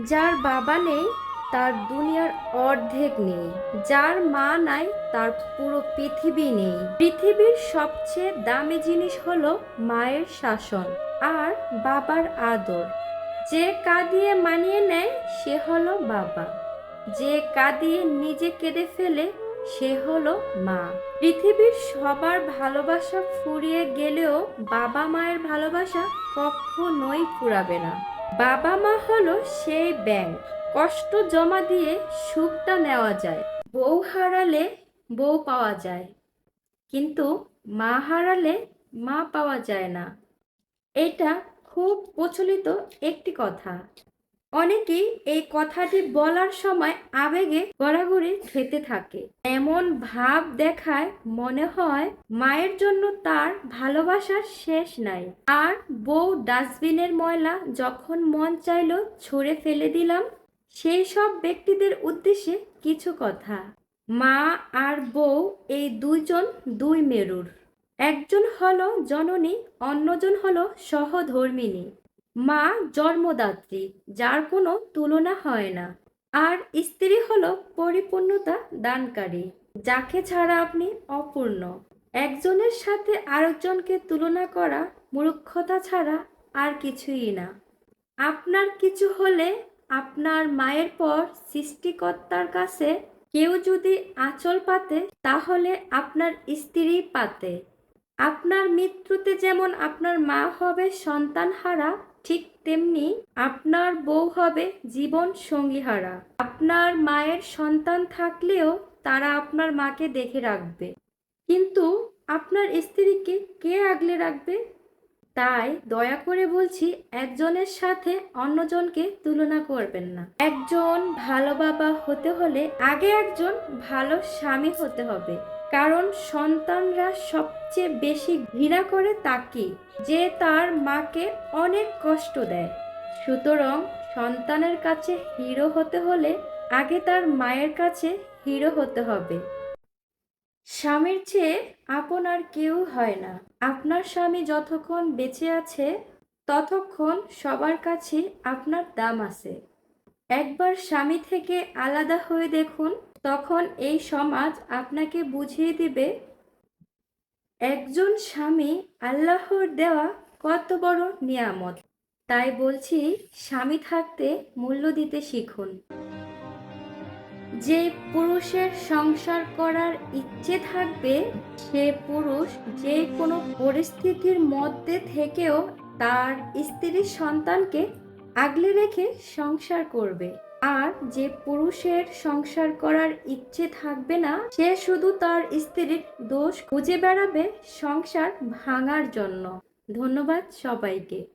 যার বাবা নেই, তার দুনিয়ার অর্ধেক নেই। যার মা নাই, তার পুরো পৃথিবী নেই। পৃথিবীর সবচেয়ে দামি জিনিস হলো মায়ের শাসন আর বাবার আদর। যে কাঁদিয়ে মানিয়ে নেয়, সে হলো বাবা। যে কাঁদিয়ে নিজে কেঁদে ফেলে, সে হলো মা। পৃথিবীর সবার ভালোবাসা ফুরিয়ে গেলেও বাবা মায়ের ভালোবাসা কখনোই ফুরাবে না। বাবা মা হলো সেই ব্যাংক। কষ্ট জমা দিয়ে সুখটা নেওয়া যায়। বউ হারালে বউ পাওয়া যায়। কিন্তু মা হারালে মা পাওয়া যায় না। এটা খুব প্রচলিত একটি কথা। অনেকেই এই কথাটি বলার সময় আবেগে গড়াগড়ি খেতে থাকে। এমন ভাব দেখায় মনে হয় মায়ের জন্য তার ভালোবাসার শেষ নাই। আর বউ ডাস্টবিনের ময়লা যখন মন চাইলো ছুঁড়ে ফেলে দিলাম, সেই সব ব্যক্তিদের উদ্দেশ্যে কিছু কথা। মা আর বউ এই দুইজন দুই মেরুর। একজন হলো জননী, অন্যজন হলো সহধর্মিনী। মা জন্মদাত্রী, যার কোনো তুলনা হয় না। আর স্ত্রী হলো পরিপূর্ণতা দানকারী, যাকে ছাড়া আপনি অপূর্ণ। একজনের সাথে আরেকজনকে তুলনা করা মূর্খতা ছাড়া আর কিছুই না। আপনার কিছু হলে আপনার মায়ের পর সৃষ্টিকর্তার কাছে কেউ যদি আঁচল পাতে, তাহলে আপনার স্ত্রী পাতে। আপনার মৃত্যুতে যেমন আপনার মা হবে, সন্তান হারা, ঠিক তেমনি আপনার বউ হবে, জীবন সঙ্গী হারা। আপনার মায়ের সন্তান থাকলেও তারা আপনার মাকে দেখে রাখবে। কিন্তু আপনার স্ত্রীকে কে আগলে রাখবে? তাই দয়া করে বলছি, একজনের সাথে অন্যজনকে তুলনা করবেন না। একজন ভালো বাবা হতে হলে আগে একজন ভালো স্বামী হতে হবে। কারণ সন্তানরা সবচেয়ে বেশি ঘৃণা করে তাকে, যে তার মাকে অনেক কষ্ট দেয়। সুতরাং সন্তানের কাছে হিরো হতে হলে আগে তার মায়ের কাছে হিরো হতে হবে। স্বামীর চেয়ে আপন আর কেউ হয় না। আপনার স্বামী যতক্ষণ বেঁচে আছে, ততক্ষণ সবার কাছে আপনার দাম আছে। একবার স্বামী থেকে আলাদা হয়ে দেখুন তখন এই সমাজ আপনাকে বুঝিয়ে দিবে, একজন স্বামী আল্লাহর দেওয়া কত বড় নিয়ামত। তাই বলছি, স্বামী থাকতে মূল্য দিতে শিখুন। যে পুরুষের সংসার করার ইচ্ছে থাকবে, সে পুরুষ যে কোনো পরিস্থিতির মধ্যে থেকেও তার স্ত্রীর সন্তানকে আগলে রেখে সংসার করবে। আর যে পুরুষের সংসার করার ইচ্ছে থাকবে না, সে শুধু তার স্ত্রীর দোষ খুঁজে বেড়াবে সংসার ভাঙার জন্য। ধন্যবাদ সবাইকে।